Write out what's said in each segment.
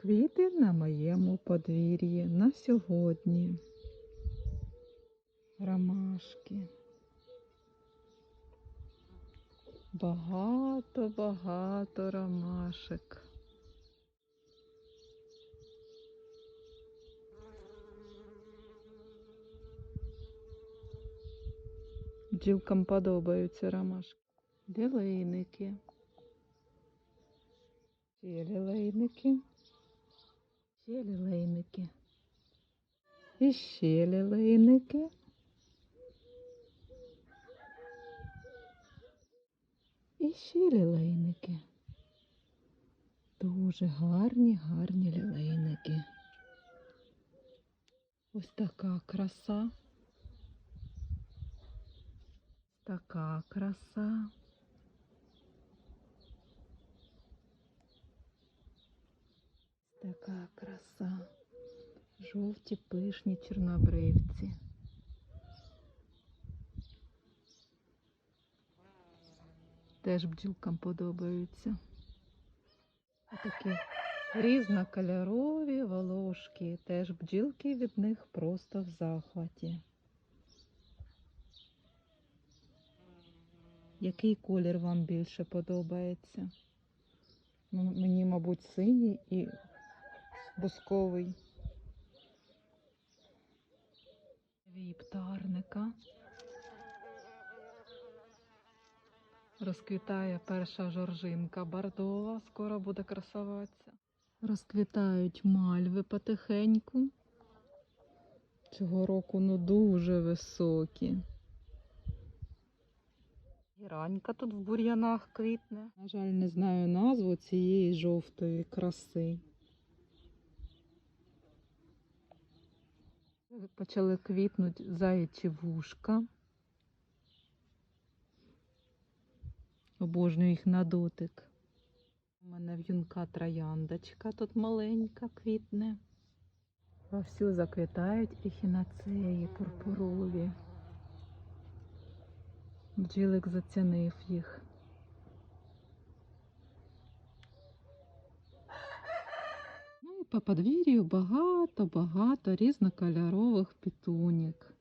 Квіти на моєму подвір'ї на сьогодні. Ромашки. Багато-багато ромашек. Бджілкам подобаються ромашки. Ще лілейники. Ще лілейники. І ще лілейники. І ще лілейники. Дуже гарні, гарні лілейники. Ось така краса. Така краса. Така краса. Жовті пишні чорнобривці. Теж бджілкам подобаються. Такі різнокольорові волошки. Теж бджілки від них просто в захваті. Який колір вам більше подобається? Мені, мабуть, синій і бусковий. Віптарника. Розквітає перша жоржинка бордова, скоро буде красуватися. Розквітають мальви потихеньку. Цього року ну дуже високі. Гіранька тут в бур'янах квітне. На жаль, не знаю назву цієї жовтої краси. Почали квітнути заячі вушка. Обожнюю їх на дотик. У мене в'юнка трояндочка тут маленька квітне. Вовсю заквітають ехінацеї пурпурові. Бджілик зацінив їх. Ну і по подвір'ю багато-багато різнокольорових пітунік.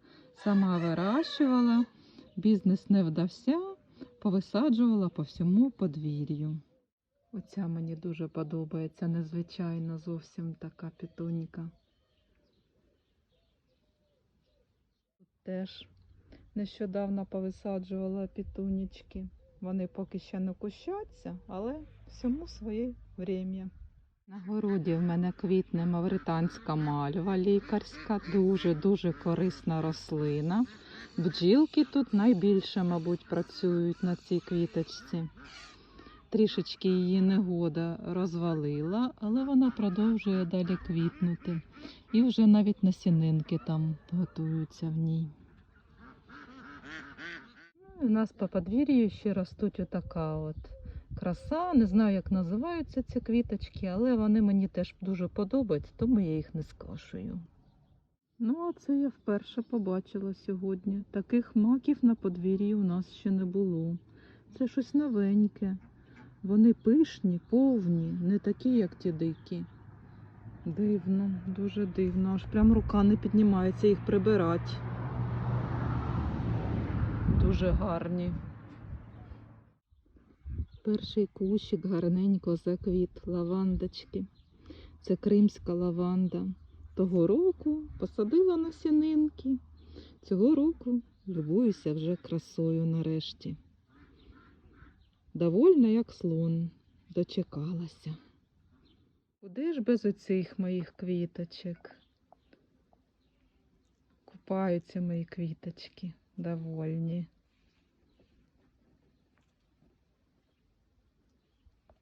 Сама вирощувала, бізнес не вдався, повисаджувала по всьому подвір'ю. Оця мені дуже подобається, незвичайна зовсім така пітуніка. Теж нещодавно повисаджувала пітунічки. Вони поки ще не кущаться, але всьому своє время. На городі в мене квітне мавританська мальва лікарська, дуже-дуже корисна рослина. Бджілки тут найбільше, мабуть, працюють на цій квіточці. Трішечки її негода розвалила, але вона продовжує далі квітнути. І вже навіть насінинки там готуються в ній. Ну, У нас по подвір'ю ще ростуть отака от краса. Не знаю, як називаються ці квіточки, але вони мені теж дуже подобаються, тому я їх не скошую. Ну, а це я вперше побачила сьогодні. Таких маків на подвір'ї у нас ще не було. Це щось новеньке. Вони пишні, повні, не такі, як ті дикі. Дивно, дуже дивно. Аж прям рука не піднімається їх прибирати. Дуже гарні. Перший кущик гарненько заквіт лавандочки. Це кримська лаванда. Того року посадила насінинки. Цього року любуюся вже красою нарешті. Довольна, як слон, дочекалася. Куди ж без оцих моїх квіточок? Купаються мої квіточки довольні.